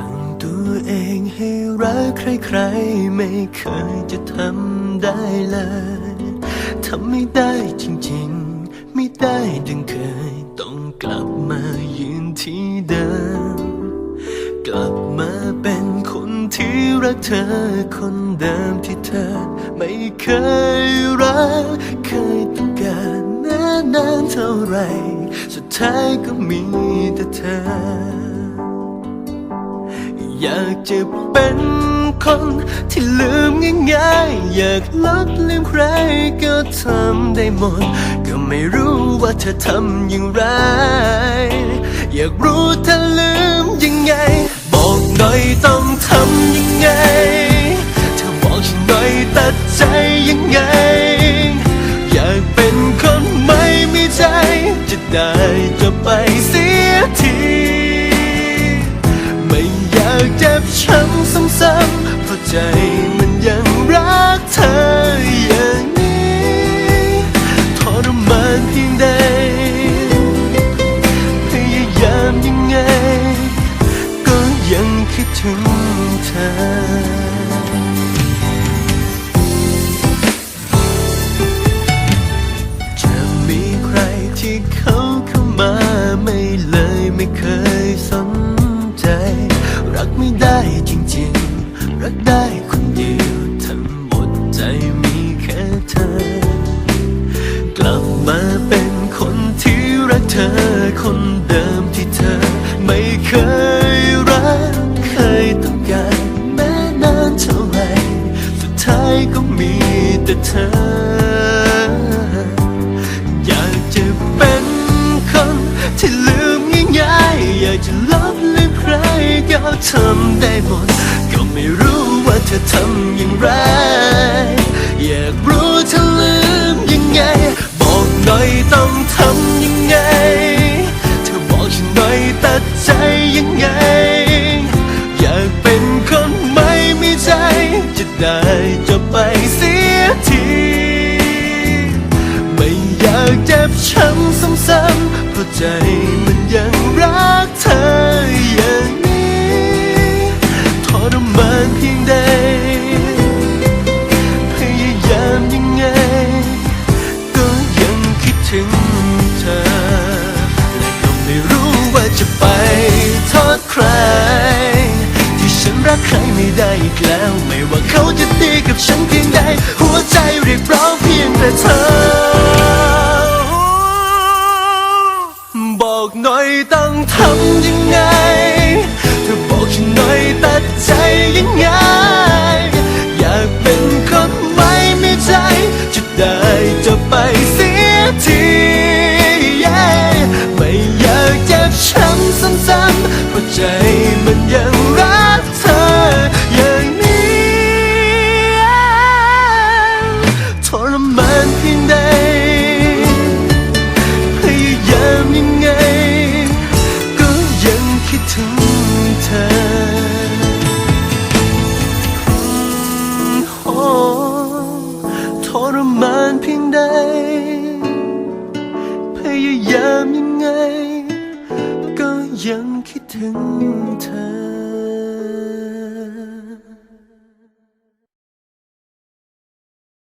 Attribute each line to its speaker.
Speaker 1: สั่งตัวเองให้รักใครๆ ไม่เคยจะทำได้เลย ทำไม่ได้จริงๆ ไม่ได้ดังเคย ต้องกลับมายืนที่เดิม กลับมาเป็นคนที่รักเธอ คนเดิมที่เธอ ไม่เคยรัก เคยต้องการนานนานๆเท่าไร สุดท้ายก็มีแต่เธอ อยากจะเป็นคนที่ลืมง่ายๆ อยากลบลืมใครก็ทำได้หมด ก็ไม่รู้ว่าเธอทำอย่างไร อยากรู้เธอลืมยังไง บอกหน่อยต้องทำยังไง เธอบอกฉันหน่อยตัดใจยังไง ใจมันยังรักเธออย่างนี้ทรมานเพียงใดพยายามยังไง ก็ยังคิดถึงเธอ ธอคนเดิมที่เธอไม่เคยรัก เคยต้องการแม้นานเท่าไหร่สุดท้ายก็มีแต่เธอ อยากจะเป็นคนที่ลืมง่ายๆ อยากจะลบลืมใครก็ทำได้หมด ก็ไม่รู้ว่าเธอทำอย่างไร อยากรู้ ได้จะไปเสียที ไม่อยากเจ็บช้ำซ้ำๆเพราะใจมันยังรักเธออย่างนี้ทรมานเพียงใดพยายามยังไง ก็ยังคิดถึง ได้อีกแล้ว ไม่ว่าเขาจะตีกับฉันเพียงใด หัวใจเรียกร้องเพียงแต่เธอ บอกหน่อยต้องทำยังไงเธอบอกฉันหน่อยตัดใจยังไง อยากเป็นคนไม่มีใจ จะได้จะไปเสียที ไม่อยากเจ็บช้ำซ้ำๆเพรใจ เธอโทรมานเพียงใด พยายามยังไง ก็ยังคิดถึงเธอ